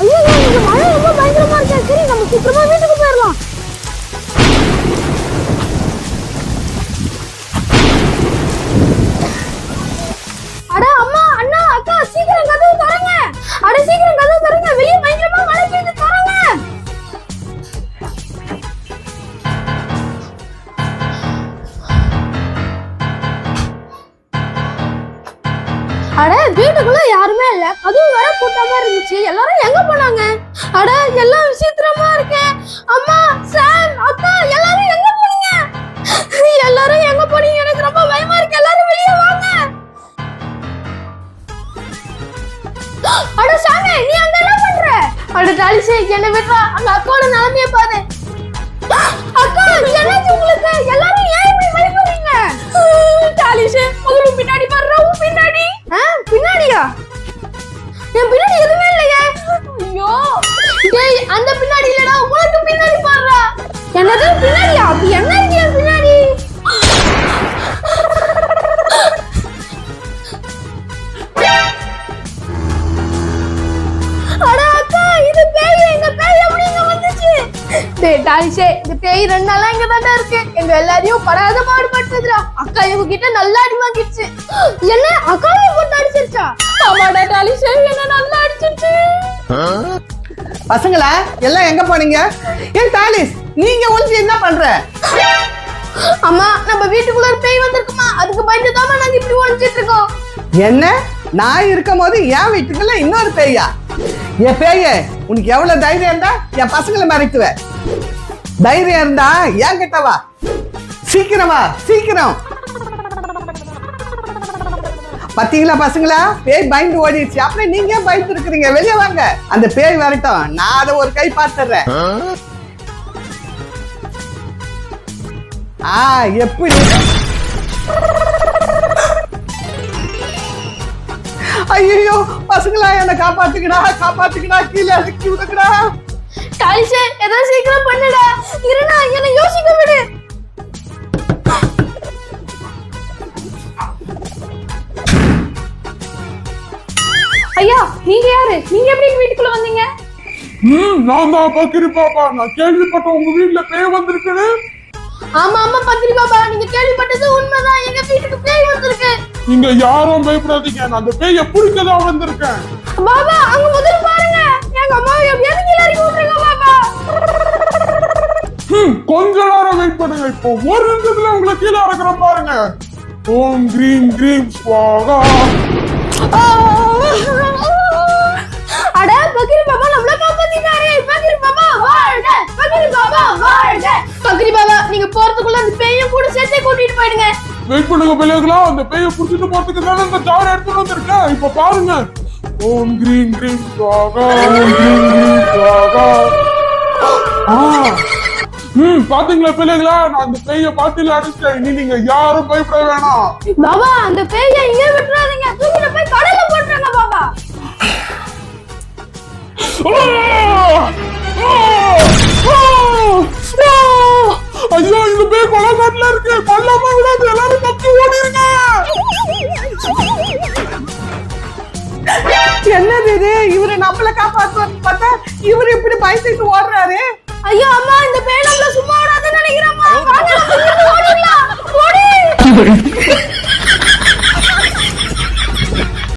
ஐயோ இந்த மழை ரொம்ப பயங்கரமா இருக்கு. சரி நம்ம சீக்கிரமா வீட்டுக்கு அட வீட்டுக்குள்ள யாருமே இல்ல. அதுவும் வர கூட்டமா இருந்துச்சு. எல்லாரும் எங்க போனாங்க? அட எல்லாம் விசித்திரமா இருக்கேன் அம்மா சாம் அக்கா எல்லாரும் எங்க போனீங்க? எல்லாரும் எங்க போனீங்க? எனக்கு ரொம்ப பயமா இருக்கு. எல்லாரும் வெளிய வாங்க. அட சாமி நீ அங்க என்ன பண்ற? அட தாலிசே என்ன விட்றா. அங்க அக்காவோட நிலைமைய பாரு. அக்கா என்னாச்சு உங்களுக்கு? எல்லாரும் அந்த பின்னாடி இல்லடா உனக்கு பின்னாடி பாடுறா. என்னது பின்னாடியா? அப்படி என்ன இருக்கு பின்னாடி? அக்கா இது இந்த பேய் டாலிஷே பேய் ரெண்டு நாளா இங்க தான்டா இருக்கு. எங்க எல்லாரையும் படாத பாடுபட்டதுடா. அக்கா இவங்க கிட்ட நல்லா அடி வாங்கிடுச்சு. என்ன அக்காவையும் போட்டு அடிச்சிருச்சா? ஆமாடா டாலிஷே என்ன நல்லா அடிச்சிருச்சு. பசங்களா எல்லாம் எங்க போனீங்க? ஏன் தாலிஸ் நீங்க ஒளிஞ்சு என்ன பண்ற? அம்மா நம்ம வீட்டுக்குள்ள ஒரு பேய் வந்திருக்குமா? அதுக்கு பயந்து தான் நாங்க இப்படி ஒளிஞ்சிட்டு இருக்கோம். என்ன? நான் இருக்கும் போது என் வீட்டுக்குள்ள இன்னொரு பேயா? என் பேய உனக்கு எவ்வளவு தைரியம் இருந்தா என் பசங்களை மறைக்குவ தைரியம் இருந்தா ஏன் கிட்ட வா. சீக்கிரம் வா சீக்கிரம். பாத்தீங்களா பசங்களா? பேய் பயந்து ஓடிடுச்சு. அப்புறம் நீங்க பயந்து இருக்கிறீங்க வெளியே வாங்க. அந்த பேய் வரட்டும். நான் அதை ஒரு கை பார்த்துறேன். ஆ எப்படி? ஐயோ பசங்களா என்ன காப்பாத்துக்கடா காப்பாத்துக்கடா கீழே அதுக்கு விடுக்கடா டாலிஷே ஏதோ சீக்கிரம் பண்ணுடா. இருடா என்ன யோசிக்க விடு. ஐயா நீங்க யாரு? நீங்க எப்படி வீட்டுக்குள்ள வந்தீங்க? நான் தான் பக்கிரி பாப்பா. நான் கேள்விப்பட்ட உங்க வீட்ல பேய் வந்திருக்குன்னு ஆமா ஆமா பத்திரி பாபா நீங்க கேள்விப்பட்டது உண்மைதான். எங்க வீட்டுக்கு பேய் வந்திருக்கு. நீங்க யாரும் பயப்படாதீங்க. நான் அந்த பேய பிடிக்கதா வந்திருக்கேன். பாபா அங்க முதல்ல பாருங்க. எங்க அம்மாவை எப்படியாவது கீழே இறக்கி விட்டுருங்க பாபா? கொஞ்ச நேரம் வெயிட் பண்ணுங்க. இப்போ ஒரு நிமிஷத்துல உங்களை கீழே இறக்குற பாருங்க. ஓம் கிரீம் கிரீம் ஸ்வாகா அந்த பேயும் கூட சேர்த்தே கூட்டிட்டு போயிடுங்க. வெயிட் பண்ணுங்க பிள்ளைகளா அந்த பேய புடிச்சிட்டு போறதுக்கு தானே இந்த ஜார் எடுத்துட்டு வந்திருக்கேன். இப்ப பாருங்க. ஓம் கிரீம் கிரீம் ஸ்வாகா ஓம் கிரீம் கிரீம் ஸ்வாகா ஆ. ம் பாத்தீங்களா பிள்ளைகளா நான் அந்த பேய பாட்டில அடிச்சிட்டேன். இனி நீங்க யாரும் பயப்பட வேணாம். பாபா அந்த பேய இங்கே விட்டுறாதீங்க. என்னது இது? இவரு நம்மள காப்பாத்துவான்னு பார்த்தா இவரு இப்படி பயந்துட்டு ஓடுறாரு. ஐயோ அம்மா இந்த பேய்